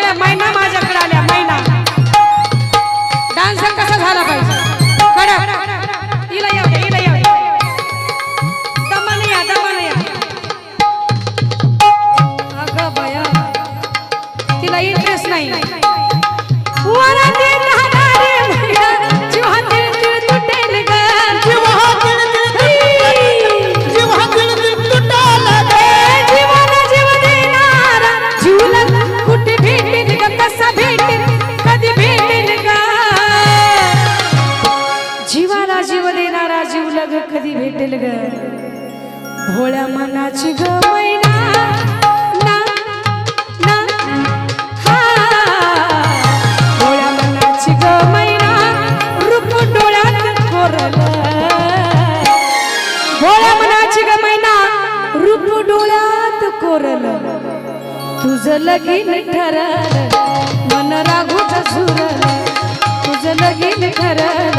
सगळ्या महिना माझ्याकडे आल्या महिना. डान्स कसा झाला पाहिजे? देणारा जीव लग कधी भेटेल ग. भोळ्या मनाची ग मैना डोळ्यात कोरल. रूप डोळ्यात तुझं लगीन ठरल मन रागूच तुझं लगीन ठरल